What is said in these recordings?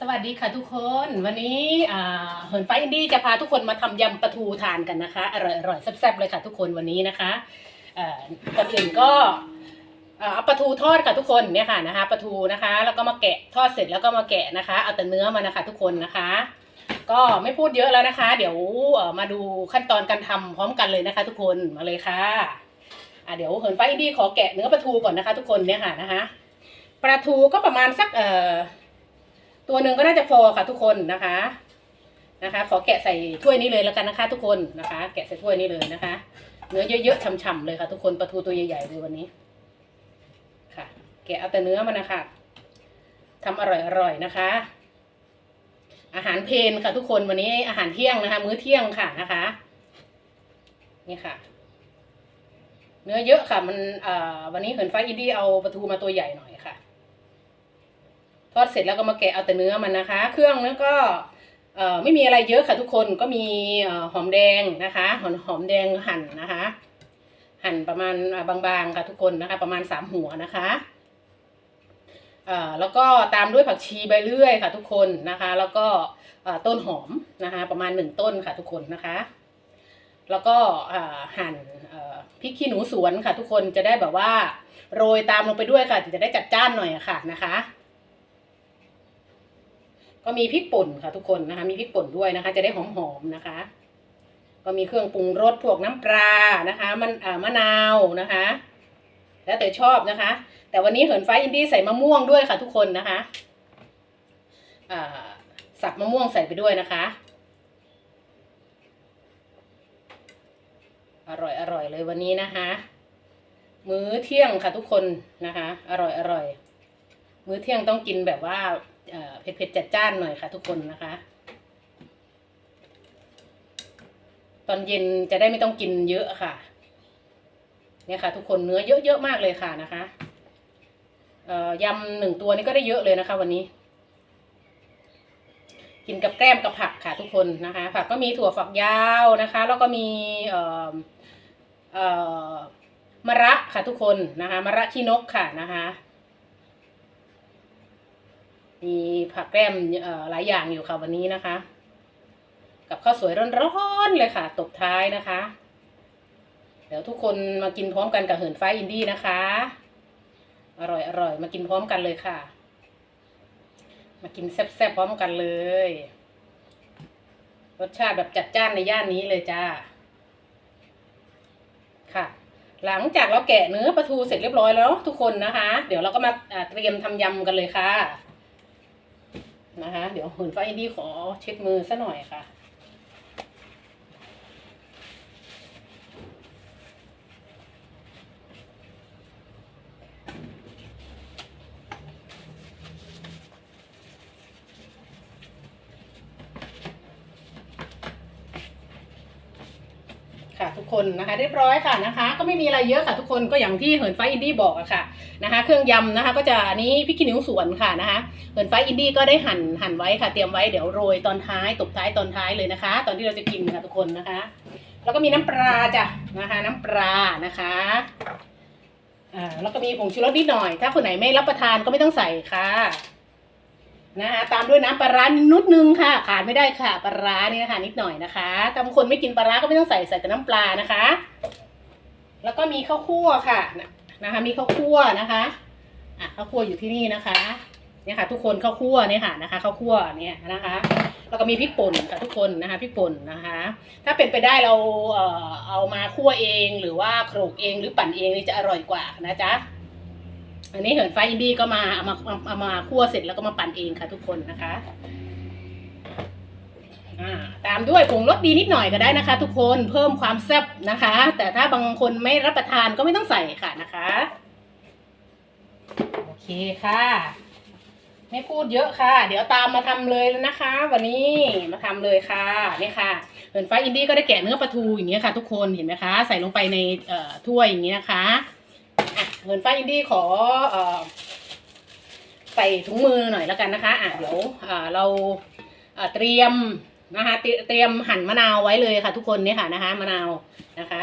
สวัสดีค่ะทุกคนวันนี้อ่าเหินไฟอินดี้จะพาทุกคนมาทำยำปลาทูทานกันนะคะ อร่อยๆแซ่บๆเลยค่ะทุกคนวันนี้นะคะก่อนอื่นก็เอาปลาทูทอดค่ะทุกคนเนี่ยค่ะนะคะปลาทูนะคะ แล้วก็มาแกะทอดเสร็จแล้วก็มาแกะนะคะ เอาแต่เนื้อมานะคะ ทุกคนนะคะ ก็ไม่พูดเยอะแล้วนะคะ เดี๋ยวมาดูขั้นตอนการทำพร้อมกันเลยนะคะ ทุกคนมาเลยค่ะะเดี๋ยวเหินไฟอินดี้ขอแกะเนื้อปลาทูก่อนนะคะ ทุกคนเนี่ยค่ะนะคะปลาทูก็ประมาณสักเอ่อ ตัวหนึ่งก็น่าจะพอค่ะทุกคนนะคะนะคะ ขอแกะใส่ถ้วยนี้เลยแล้วกันนะคะ ทุกคนนะคะ แกะใส่ถ้วยนี้เลยนะคะ เนื้อเยอะๆฉ่ำๆเลยค่ะ ทุกคนปลาทูตัวใหญ่ๆเลยวันนี้ ค่ะ แกะเอาแต่เนื้อมันนะคะทำอร่อยๆนะคะ อาหารเพนค่ะ ทุกคนวันนี้อาหารเที่ยงนะคะ มื้อเที่ยงค่ะนะคะ นี่ค่ะ เนื้อเยอะค่ะ มันอ่อวันนี้เหินฟ้าอินดี้เอาปลาทูมาตัวใหญ่หน่อยค่ะ ทอดเสร็จแล้วก็มาแกะเอาแต่เนื้อมันนะคะ เครื่องนั้นก็ไม่มีอะไรเยอะค่ะทุกคนก็มีหอมแดงนะคะหอมหอมแดงหั่นนะคะ หั่นประมาณบางๆค่ะทุกคนนะคะ ประมาณสามหัวนะคะแล้วก็ตามด้วยผักชีใบเลื่อยค่ะทุกคนนะคะ แล้วก็ต้นหอมนะคะ ประมาณหนึ่งต้นค่ะทุกคนนะคะ แล้วก็หั่นพริกขี้หนูสวนค่ะทุกคนจะได้แบบว่า โรยตามลงไปด้วยค่ะจะได้จัดจ้านหน่อยอะค่ะนะคะ ก็มีพริกป่นค่ะทุกคนนะคะ มีพริกป่นด้วยนะคะ จะได้หอมๆนะคะ ก็มีเครื่องปรุงรสพวกน้ำปลานะคะ มันอ่ามะนาวนะคะ แล้วแต่ชอบนะคะ แต่วันนี้เหินฟ้าอินดี้ใส่มะม่วงด้วยค่ะทุกคนนะคะอ่าสับมะม่วงใส่ไปด้วยนะคะ อร่อยอร่อยเลยวันนี้นะคะ มื้อเที่ยงค่ะทุกคนนะคะ อร่อยอร่อยมื้อเที่ยงต้องกินแบบว่า เอ่อเผ็ดๆจัดจ้านหน่อยค่ะทุกคนนะคะ ตอนเย็นจะได้ไม่ต้องกินเยอะค่ะ เนี่ยค่ะ ทุกคนเนื้อเยอะๆมากเลยค่ะนะคะยำหนึ่งตัวนี้ก็ได้เยอะเลยนะคะ วันนี้ กินกับแกล้มกับผักค่ะ ทุกคนนะคะ ผักก็มีถั่วฝักยาวนะคะ แล้วก็มีเอ่อเอ่อมะระค่ะทุกคนนะคะมะระขี้นกค่ะนะคะ มีผักแกล้มหลายอย่างอยู่ค่ะวันนี้นะคะ กับข้าวสวยร้อนๆเลยค่ะ ตบท้ายนะคะ เดี๋ยวทุกคนมากินพร้อมกันกับเหินฟ้าอินดี้นะคะ อร่อยอร่อยมากินพร้อมกันเลยค่ะ มากินแซ่บๆพร้อมกันเลย รสชาติแบบจัดจ้านในย่านนี้เลยจ้าค่ะหลังจากเราแกะเนื้อปลาทูเสร็จเรียบร้อยแล้วทุกคนนะคะ เดี๋ยวเราก็มาอ่าเตรียมทำยำกันเลยค่ะ นะคะ เดี๋ยวหุ่นฟ้าอินดี้ขอเช็ดมือซะหน่อยค่ะ ค่ะทุกคนนะคะเรียบร้อยค่ะนะคะ ก็ไม่มีอะไรเยอะค่ะทุกคนก็อย่างที่เหินฟ้าอินดี้บอกอะค่ะ นะคะเครื่องยำนะคะก็จะนี้พริกขี้หนูสวนค่ะนะคะเหินฟ้าอินดี้ก็ได้หั่นหั่นไว้ค่ะ เตรียมไว้เดี๋ยวโรยตอนท้ายตบท้ายตอนท้ายเลยนะคะ ตอนที่เราจะกินค่ะทุกคนนะคะ แล้วก็มีน้ำปลาจ้ะนะคะน้ำปลานะคะอ่าแล้วก็มีผงชูรสนิดหน่อย ถ้าคนไหนไม่รับประทานก็ไม่ต้องใส่ค่ะนะคะตามด้วยน้ำปลาร้านิดนึงค่ะขาดไม่ได้ค่ะปลาร้านี่นะคะนิดหน่อยนะคะถ้าบางคนไม่กินปลาร้าก็ไม่ต้องใส่ใส่แต่น้ำปลานะคะ แล้วก็มีข้าวคั่วค่ะ นะคะ มีข้าวคั่วนะคะอะข้าวคั่วอยู่ที่นี่นะคะเนี่ยค่ะ ทุกคนข้าวคั่วเนี่ยค่ะนะคะข้าวคั่วเนี่ยนะคะแล้วก็มีพริกป่นค่ะทุกคนนะคะพริกป่นนะคะ ถ้าเป็นไปได้เราเอ่อเอามาคั่วเองหรือว่าโขลกเองหรือปั่นเองนี่จะอร่อยกว่านะจ๊ะอันนี้เหินไฟอินดี้ก็มาเอามาเอามาคั่วเสร็จแล้วก็มาปั่นเองค่ะทุกคนนะคะ ตามด้วยผงรสดีนิดหน่อยก็ได้นะคะ ทุกคนเพิ่มความแซ่บนะคะ แต่ถ้าบางคนไม่รับประทานก็ไม่ต้องใส่ค่ะนะคะโอเคค่ะ ไม่พูดเยอะค่ะ เดี๋ยวตามมาทำเลยนะคะ วันนี้มาทำเลยค่ะนี่ค่ะเหินไฟอินดี้ก็ได้แกะเนื้อปลาทูอย่างเงี้ยค่ะ ทุกคนเห็นไหมคะ ใส่ลงไปในถ้วยอย่างนี้นะคะอะเหินไฟอินดี้ขออใส่ถุงมือหน่อยแล้วกันนะคะอะเดี๋ยวเราเตรียม นะคะเตรียมหั่นมะนาวไว้เลยค่ะ ทุกคนเนี่ยค่ะนะคะมะนาวนะคะ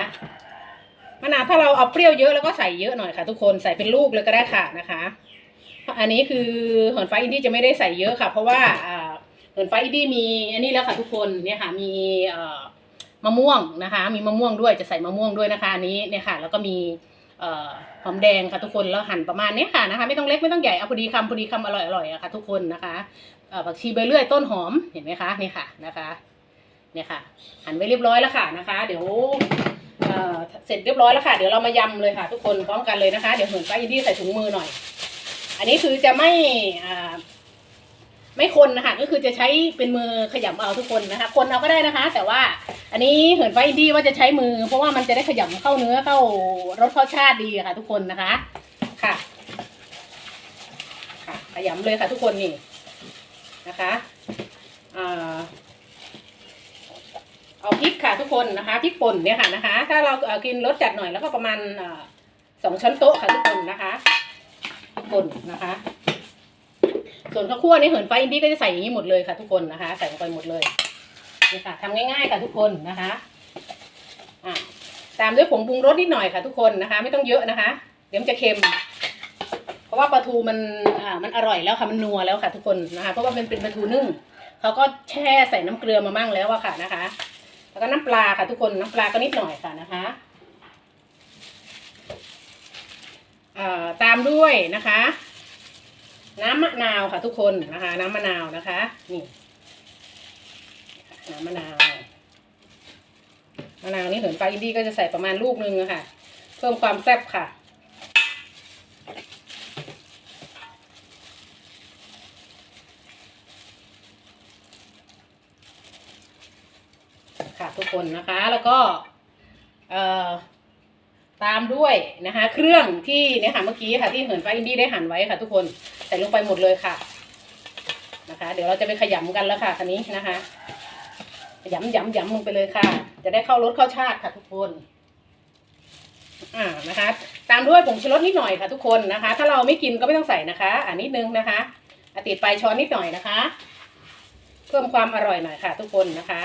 มะนาวถ้าเราเอาเปรี้ยวเยอะแล้วก็ใส่เยอะหน่อยค่ะ ทุกคนใส่เป็นลูกเลยก็ได้ค่ะนะคะอันนี้คือเหินฟ้าอินดี้จะไม่ได้ใส่เยอะค่ะ เพราะว่าเหินฟ้าอินดี้มีอันนี้แล้วค่ะทุกคนเนี่ยค่ะมีมะม่วงนะคะ มีมะม่วงด้วยจะใส่มะม่วงด้วยนะคะอันนี้เนี่ยค่ะ แล้วก็มีหอมแดงค่ะทุกคนแล้วหั่นประมาณนี้ค่ะนะคะ ไม่ต้องเล็กไม่ต้องใหญ่เอาพอดีคำพอดีคำอร่อยอร่อยอะค่ะ ทุกคนนะคะ ผักชีใบเลื่อยต้นหอมเห็นไหมคะนี่ค่ะนะคะเนี่ยค่ะหั่นไว้เรียบร้อยแล้วค่ะนะคะ เดี๋ยวเเสร็จเรียบร้อยแล้วค่ะเดี๋ยวเรามายำเลยค่ะ ทุกคนพร้อมกันเลยนะคะ เดี๋ยวเหินฟ้าอินดี้ใส่ถุงมือหน่อย อันนี้คือจะไม่ไม่คนนะคะก็คือจะใช้เป็นมือขยำเอาทุกคนนะคะ คนเอาก็ได้นะคะ แต่ว่าอันนี้เหินไฟอินดี้ว่าจะใช้มือ เพราะว่ามันจะได้ขยำเข้าเนื้อเข้ารสเข้าชาติดีค่ะ ทุกคนนะคะค่ะ ค่ะขยำเลยค่ะ ทุกคนนี่ นะคะเอาพริกค่ะทุกคนนะคะพริกป่นเนี่ยค่ะนะคะ ถ้าเราเอ่อกินรสจัดหน่อยแล้วก็ประมาณสองช้อนโต๊ะค่ะทุกคนนะคะพริกป่นนะคะ ส่วนข้าวคั่วนี่เหินไฟอินดี้ก็จะใส่อย่างนี้หมดเลยค่ะ ทุกคนนะคะ ใส่ลงไปหมดเลยนี่ค่ะทำง่ายๆค่ะทุกคนนะคะะตามด้วยผงปรุงรสนิดหน่อยค่ะทุกคนนะคะ ไม่ต้องเยอะนะคะ เดี๋ยวมันจะเค็ม ราะว่าปลาทูมันอ่ามันอร่อยแล้วค่ะมันนัวแล้วค่ะ ทุกคนนะคะ เพราะว่ามันเป็นปลาทูนึ่งเขาก็แช่ใส่น้ำเกลือมามั่งแล้วอะค่ะนะคะ แล้วก็น้ำปลาค่ะทุกคนน้ำปลาก็นิดหน่อยค่ะนะคะอ่าตามด้วยนะคะ น้ำมะนาวค่ะทุกคนนะคะ น้ำมะนาวนะคะนี่น้ำมะนาวมะนาวนี่เหินปลาอินดี้ก็จะใส่ประมาณลูกนึงอะค่ะ เพิ่มความแซ่บค่ะ ทุกคนนะคะ แล้วก็ตามด้วยนะคะ เครื่องที่เนี่ยค่ะเมื่อกี้ค่ะที่เหินฟ้าอินดี้ได้หั่นไว้ค่ะ ทุกคนใส่ลงไปหมดเลยค่ะนะคะ เดี๋ยวเราจะไปขยำกันแล้วค่ะคันนี้นะคะขยำยำยำลงไปเลยค่ะ จะได้เข้ารสเข้าชาติค่ะ ทุกคนอ่านะคะ ตามด้วยผงชูรสนิดหน่อยค่ะ ทุกคนนะคะ ถ้าเราไม่กินก็ไม่ต้องใส่นะคะ อ่านิดนึงนะคะอาติดปลายช้อนนิดหน่อยนะคะ เพิ่มความอร่อยหน่อยค่ะ ทุกคนนะคะ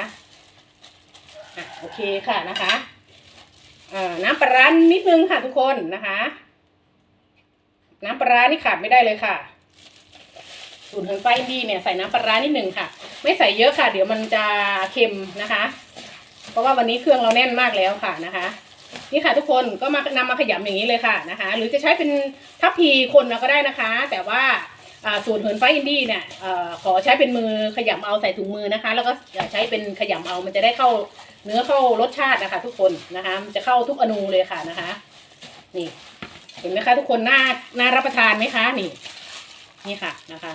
อะโอเคค่ะนะคะน้ำปลาร้านิดนึงค่ะทุกคนนะคะ น้ำปลาร้านี่ขาดไม่ได้เลยค่ะ สูตรเฮิร์นไฟดีเนี่ยใส่น้ำปลาร้านิดหนึ่งค่ะ ไม่ใส่เยอะค่ะ เดี๋ยวมันจะเค็มนะคะ เพราะว่าวันนี้เครื่องเราแน่นมากแล้วค่ะนะคะ นี่ค่ะทุกคนก็มานำมาขยำอย่างนี้เลยค่ะนะคะ หรือจะใช้เป็นทัพพีคนเราก็ได้นะคะ แต่ว่าอ่าสูตรเหินไฟอินดี้เนี่ยอขอใช้เป็นมือขยำเอาใส่ถุงมือนะคะ แล้วก็ใช้เป็นขยำเอามันจะได้เข้า เนื้อเข้ารสชาตินะคะ ทุกคนนะคะมันจะเข้าทุกอนูเลยค่ะนะคะ นี่ เห็นไหมคะ ทุกคนน่าน่ารับประทานไหมคะ นี่ นี่ค่ะนะคะ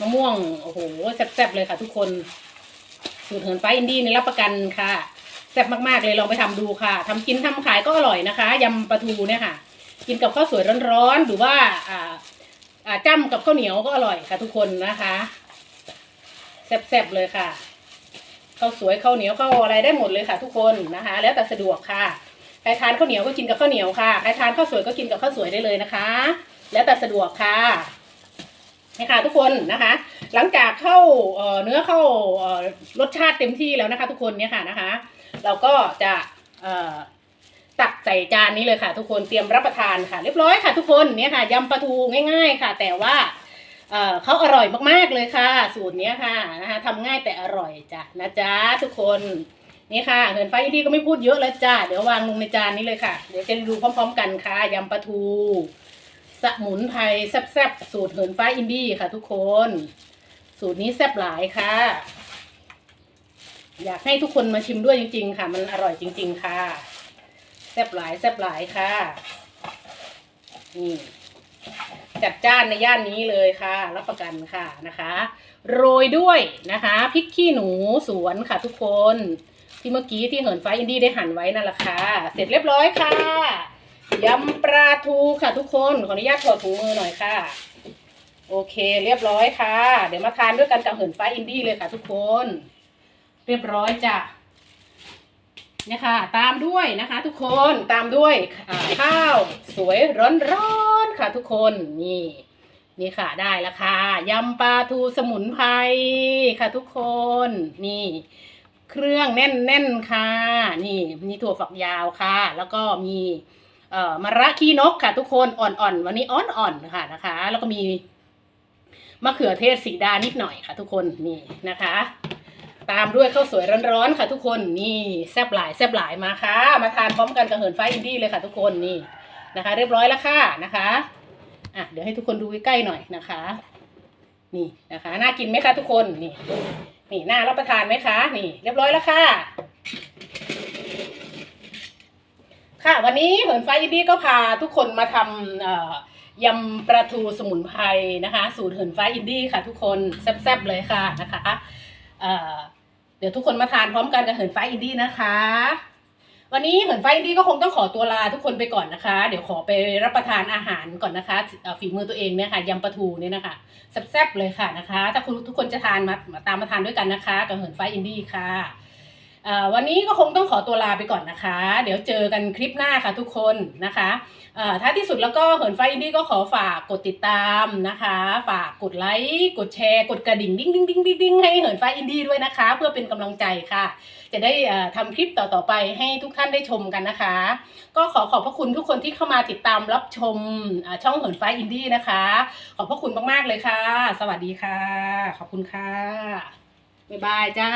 มะม่วงโอ้โหแซ่บๆเลยค่ะ ทุกคนสูตรเหินไฟอินดี้นี่รับประกันค่ะแซ่บมากๆเลยลองไปทำดูค่ะทำกินทำขายก็อร่อยนะคะยำปลาทูเนี่ยค่ะ กินกับข้าวสวยร้อนๆหรือว่าอ่าอ่าจ้ำกับข้าวเหนียวก็อร่อยค่ะทุกคนนะคะแซ่บๆเลยค่ะ ข้าวสวยข้าวเหนียวข้าวอะไรได้หมดเลยค่ะ ทุกคนนะคะ แล้วแต่สะดวกค่ะใครทานข้าวเหนียวก็กินกับข้าวเหนียวค่ะใครทานข้าวสวยก็กินกับข้าวสวยได้เลยนะคะ แล้วแต่สะดวกค่ะนี่ค่ะทุกคนนะคะ หลังจากเข้าเนื้อเข้ารสชาติเต็มที่แล้วนะคะ ทุกคนเนี่ยค่ะนะคะ เราก็จะตักใส่จานนี้เลยค่ะ ทุกคนเตรียมรับประทานค่ะ เรียบร้อยค่ะ ทุกคนเนี่ยค่ะยำปลาทูง่าย ๆ ค่ะ แต่ว่า เออเขาอร่อยมากๆเลยค่ะ สูตรเนี้ยค่ะนะคะทำง่ายแต่อร่อยจ้ะนะจ๊ะทุกคนนี่ค่ะเหินไฟอีดีก็ไม่พูดเยอะแล้วจ้าเดี๋ยววางลงในจานนี้เลยค่ะ เดี๋ยวจะดูพร้อม ๆ กันค่ะยำปลาทูสมุนไพรแซ่บๆสูตรเหินไฟอินดี้ค่ะ ทุกคน สูตรนี้แซ่บหลายค่ะ อยากให้ทุกคนมาชิมด้วยจริง ๆ ค่ะ มันอร่อยจริง ๆ ค่ะแซ่บหลายแซ่บหลายค่ะนี่ จัดจ้านในย่านนี้เลยค่ะ รับประกันค่ะนะคะ โรยด้วยนะคะพริกขี้หนูสวนค่ะทุกคนที่เมื่อกี้ที่เหินฟ้าอินดี้ได้หั่นไว้นั่นแหละค่ะ เสร็จเรียบร้อยค่ะยำปลาทูค่ะทุกคนขออนุญาตถอดถุงมือหน่อยค่ะ โอเคเรียบร้อยค่ะ เดี๋ยวมาทานด้วยกันกับเหินฟ้าอินดี้เลยค่ะทุกคน เรียบร้อยจ้ะ เนี่ยค่ะ ตามด้วยนะคะทุกคนตามด้วยข้าวสวยร้อนๆค่ะทุกคนนี่นี่ค่ะได้แล้วค่ะยำปลาทูสมุนไพรค่ะทุกคนนี่ เครื่องแน่นๆค่ะนี่มีถั่วฝักยาวค่ะ แล้วก็มีเอ่อมะระขี้นกค่ะ ทุกคนอ่อนๆ วันนี้อ่อนๆค่ะนะคะ แล้วก็มีมะเขือเทศสีดานิดหน่อยค่ะ ทุกคนนี่นะคะ ตามด้วยข้าวสวยร้อนๆค่ะทุกคนนี่แซบหลายแซบหลายมาค่ะ มาทานพร้อมกันกับเหินฟ้าอินดี้เลยค่ะทุกคนนี่นะคะ เรียบร้อยแล้วค่ะนะคะอะเดี๋ยวให้ทุกคนดูใกล้ๆหน่อยนะคะ นี่นะคะน่ากินไหมคะทุกคนนี่นี่น่ารับประทานไหมคะ นี่ เรียบร้อยแล้วค่ะ ค่ะ วันนี้เหินฟ้าอินดี้ก็พาทุกคนมาทำยำปลาทูสมุนไพรนะคะ สูตรเหินฟ้าอินดี้ค่ะ ทุกคนแซ่บๆเลยค่ะนะคะเอ่อ ดี๋ยวทุกคนมาทานพร้อมกันกับเหินฟ้าอินดี้นะคะ วันนี้เหินฟ้าอินดี้ก็คงต้องขอตัวลาทุกคนไปก่อนนะคะ เดี๋ยวขอไปรับประทานอาหารก่อนนะคะฝีมือตัวเองเนี่ยค่ะยำปลาทูเนี่ยนะคะแซ่บๆเลยค่ะนะคะ ถ้าคุณทุกคนจะทานมาตามมาทานด้วยกันนะคะ กับเหินฟ้าอินดี้ค่ะ วันนี้ก็คงต้องขอตัวลาไปก่อนนะคะ เดี๋ยวเจอกันคลิปหน้าค่ะทุกคนนะคะถ้าที่สุดแล้วก็เหินไฟอินดี้ก็ขอฝากกดติดตามนะคะ ฝากกดไลค์กดแชร์ กดกระดิ่งดิ้งดิ้งดิ้งดิ้งงให้เหินไฟอินดี้ด้วยนะคะ เพื่อเป็นกำลังใจค่ะ จะได้เอ่อทำคลิปต่อๆไปให้ทุกท่านได้ชมกันนะคะ ก็ขอขอบพระคุณทุกคนที่เข้ามาติดตามรับชมช่องเหินไฟอินดี้นะคะ ขอบพระคุณมากๆเลยค่ะ สวัสดีค่ะ ขอบคุณค่ะบ๊ายบายจ้า